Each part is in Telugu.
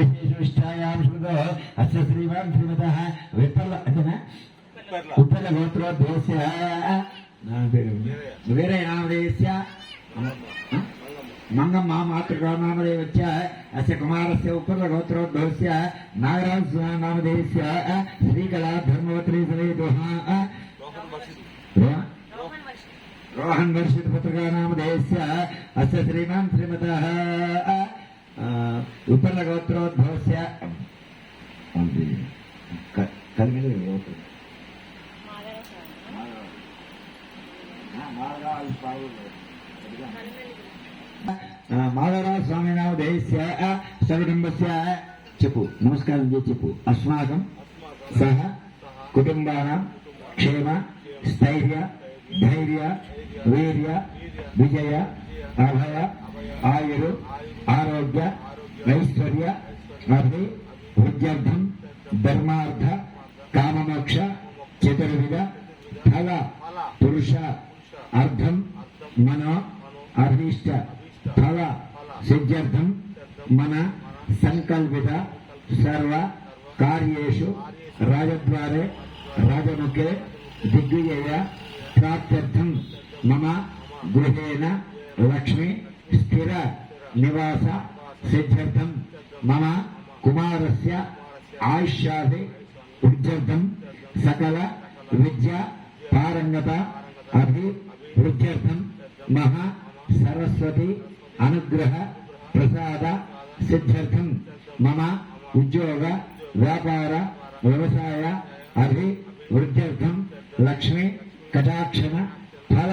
విశేషనిష్టాయాం స్మృతో అస్య శ్రీమాన్ శ్రీమతः విప్పల అంతేనా ఉప్పల గోత్రోద్భవస్య నా పేరు వేరే నామధేయస్య మంగమ్మ నామధేయస్య అస్య కుమారస్య ఉప్పల గోత్రోద్భవస్య నాగరాజ్ నామధేయస్య శ్రీకళా ధర్మవత్రి సమేతోః రోహన్ వర్షిత పత్రికా నామధేయస్య అస్య శ్రీమాన్ శ్రీమతः ఉప్పల గోత్రోద్భవస్య కలిగి మాధవరావు స్వామి నామధేయస్య సకుటుంబస్య చెప్పు నమస్కారం చేసి చెప్పు. అస్మాకం సహ కుటుంబానం క్షేమ స్థైర్య ధైర్య వీర్య విజయ అభయ ఆయురు ఆరోగ్య ఐశ్వర్య అభి వృద్ధ్యర్థం ధర్మార్థ కామమోక్ష చతుర్విధ ఫల పురుష అర్థం మన అభీష్ట ఫల సిద్ధ్యర్థం మన సంకల్పిత సర్వ కార్యేషు రాజద్వారే రాజముఖే దిగ్విజయ ప్రాప్త్యర్థం మమ గృహేణ లక్ష్మి స్థిర నివాస సిద్ధ్యర్థం మమ కుమారస్య ఆయుష్యాది వృద్ధ్యర్థం సకల విద్య పారంగత అభివృద్ధ్యర్థం మహా సరస్వతి అనుగ్రహ ప్రసాద సిద్ధ్యర్థం మమ ఉద్యోగ వ్యాపార వ్యవసాయ అభివృద్ధ్యర్థం లక్ష్మి కటాక్షణ ఫల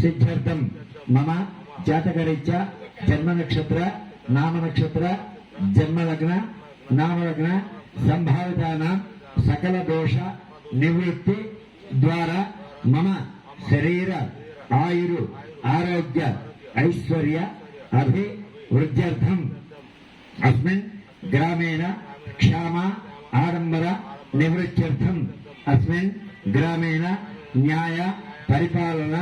సిద్ధ్యర్థం మమ జాతకరీత్యా జన్మ నక్షత్ర నామ నక్షత్ర జన్మలగ్న నామలగ్న సంభావితాన సకల దోష నివృత్తి ద్వారా మమ శరీర ఆయురు ఆరోగ్య ఐశ్వర్య అభి వృద్ధ్యర్థం. అస్మిన్ గ్రామేణ క్షామ ఆడంబర నివృత్త్యర్థం. అస్మిన్ గ్రామేణ న్యాయ పరిపాలన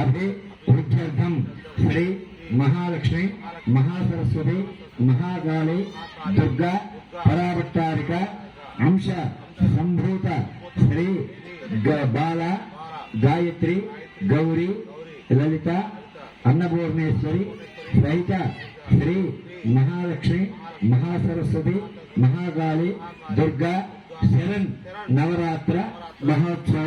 అభివృద్ధ్యర్థం శ్రీ మహాలక్ష్మి మహాసరస్వతి మహాగాళి దుర్గా పరావట్టారిక అంశ సంభూత శ్రీ గ- బాల గాయత్రి గౌరీ లలిత అన్నపూర్ణేశ్వరి సహిత శ్రీ మహాలక్ష్మి మహాసరస్వతి మహాగాళి దుర్గా శరణ్ నవరాత్ర మహోత్సవ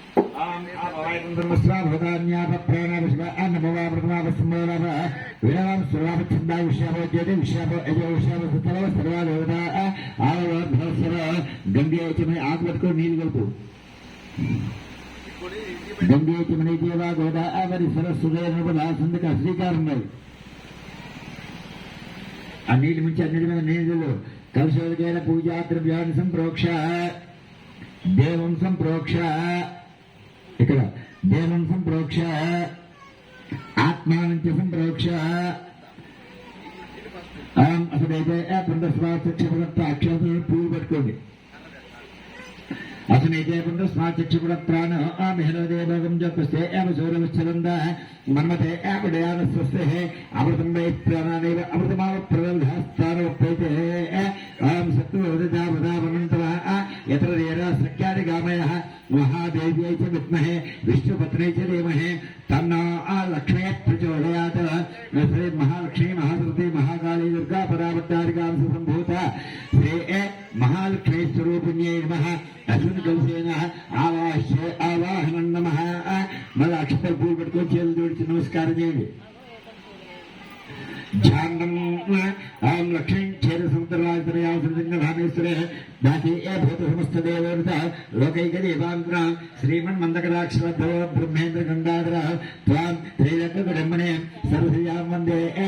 ఆం ఆకు పట్టుకొని నీళ్ళు కలుపు గంగేచమని దేవా గోదా ఆవరి సరస్వదే నర్మదా సందక ఆ నీళ్ళు మించి అన్నిటి మీద నీళ్ళు కలశోదకేన పూజా ద్రవ్యాన్ని సంప్రోక్ష దేవం సంప్రోక్ష సంప్రోక్ష అసలు అయితే పునఃస్వాచక్షపడత్ర అక్షరాలను పూలు పెట్టుకోండి. అసనైతే పునఃస్వాచక్షపడత్రాను ఆ మిహలోదేభోగం జపిస్తే ఏమ సూర్యవిచ్చలంద మన్మతే ఏపడయాన స్వస్తే అమృతం వై ప్రాణానైవ అమృతమావ ప్రణవిధాస్తాను ఒప్పైతే ఆం సత్వదా వదావనంతర ఎత్ర నేరా సఖ్యాది గామయ మహాదేవ్యై విద్మహే విష్ణుపత్నై చ మహాలక్ష్మీ మహాసృతి మహాకాళీ దుర్గా పరాపట్టారికాంశ సంభూత శ్రేయ మహాలక్ష్మీ స్వరూపిణ్యై నమ అశ్విని కలసేన ఆవాహ్యే ఆవాహనం నమ మళ్ళీ అక్షతలు పూలు పెట్టుకొని చేతులు జోడించి నమస్కారం చేయండి ధ్యానం ఆం లక్ష్మీ క్షేర సంతరాజనయాసృతింగ శ్రీరంగధామేశ్వరే దాసి భూత సమస్త దేవత లోకైక బ్రహ్మేంద్ర గంగాధర త్వాం శ్రీరంగ కుటుంబనే వందే ఏ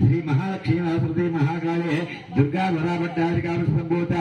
శ్రీ మహాలక్ష్మీ దుర్గా వరాభట్టారికామ సంభూత